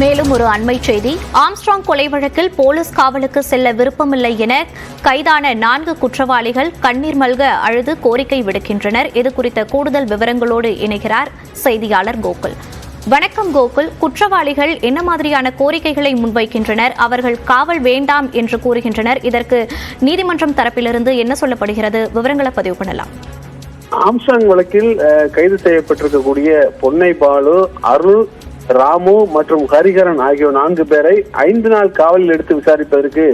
மேலும் ஒரு அண்மை செய்தி. ஆம்ஸ்ட்ராங் கொலை வழக்கில் போலீஸ் காவலுக்கு செல்ல விருப்பமில்லை என கைதான நான்கு குற்றவாளிகள் கண்ணீர் மல்க அழுது கோரிக்கை விடுக்கின்றனர். இது குறித்த கூடுதல் விவரங்களோடு இணைகிறார் செய்தியாளர் கோகுல். வணக்கம் கோகுல். குற்றவாளிகள் என்ன மாதிரியான கோரிக்கைகளை முன்வைக்கின்றனர்? அவர்கள் காவல் வேண்டாம் என்று கூறுகின்றனர். இதற்கு நீதிமன்றம் தரப்பிலிருந்து என்ன சொல்லப்படுகிறது? விவரங்களை பதிவு பண்ணலாம். ஆம்சாங் வழக்கில் கைது செய்யப்பட்டிருக்கக்கூடிய பொன்னை பாலு அருள் ராமு மற்றும் ஹரிஹரன் ஆகிய நான்கு பேரை ஐந்து நாள் காவலில் எடுத்து விசாரிப்பதற்கு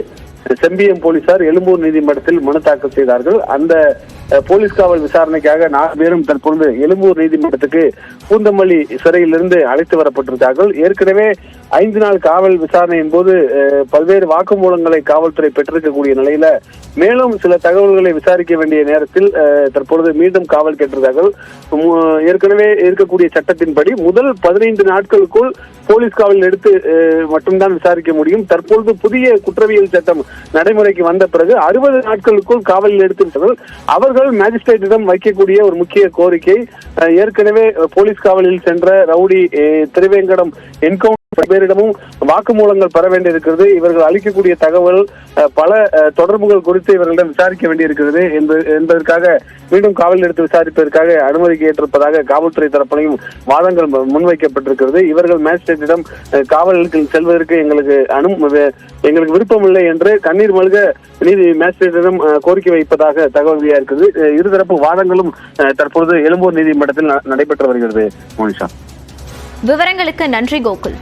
செம்பியம் போலீசார் எழும்பூர் நீதிமன்றத்தில் மனு தாக்கல் செய்தார்கள். அந்த போலீஸ் காவல் விசாரணைக்காக நாலு பேரும் தற்பொழுது எழும்பூர் நீதிமன்றத்துக்கு பூந்தமல்லி சிறையிலிருந்து அழைத்து வரப்பட்டிருக்கார்கள் ஏற்கனவே ஐந்து நாள் காவல் விசாரணையின் போது பல்வேறு வாக்குமூலங்களை காவல்துறை பெற்றிருக்கக்கூடிய நிலையில மேலும் சில தகவல்களை விசாரிக்க வேண்டிய நேரத்தில் தற்பொழுது மீண்டும் காவல் கேட்டிருக்கார்கள் ஏற்கனவே இருக்கக்கூடிய சட்டத்தின்படி முதல் பதினைந்து நாட்களுக்குள் போலீஸ் காவல் எடுத்து மட்டும்தான் விசாரிக்க முடியும். தற்பொழுது புதிய குற்றவியல் சட்டம் நடைமுறைக்கு வந்த பிறகு அறுபது நாட்களுக்குள் காவலில் எடுத்து அவர் அவர்கள் மேஜிஸ்ட்ரேட்டிடம் வைக்கக்கூடிய ஒரு முக்கிய கோரிக்கை ஏற்கனவே போலீஸ் காவலில் சென்ற ரவுடி திருவேங்கடம் என்கவுண்டர் பேரிடமும் வாக்குமூலங்கள் பெற வேண்டியிருக்கிறது. இவர்கள் அளிக்கக்கூடிய தகவல் பல தொடர்புகள் குறித்து இவர்களிடம் விசாரிக்க வேண்டியிருக்கிறது என்பது- என்பதற்காக மீண்டும் காவல் எடுத்து விசாரிப்பதற்காக அனுமதி கேட்டிருப்பதாக காவல்துறை தரப்பிலையும் வாதங்கள் முன்வைக்கப்பட்டிருக்கிறது. இவர்கள் மேஜிஸ்ட்ரேட்டிடம் காவல் செல்வதற்கு எங்களுக்கு அனு எங்களுக்கு விருப்பமில்லை என்று கண்ணீர் மல்க நீதி மேஜிஸ்ட்ரேட்டிடம் கோரிக்கை வைப்பதாக தகவல் இருக்கிறது இருக்குது இருதரப்பு வாதங்களும் தற்பொழுது எழும்பூர் நீதிமன்றத்தில் நடைபெற்று வருகிறது. மோனிஷா. விவரங்களுக்கு நன்றி கோகுல்.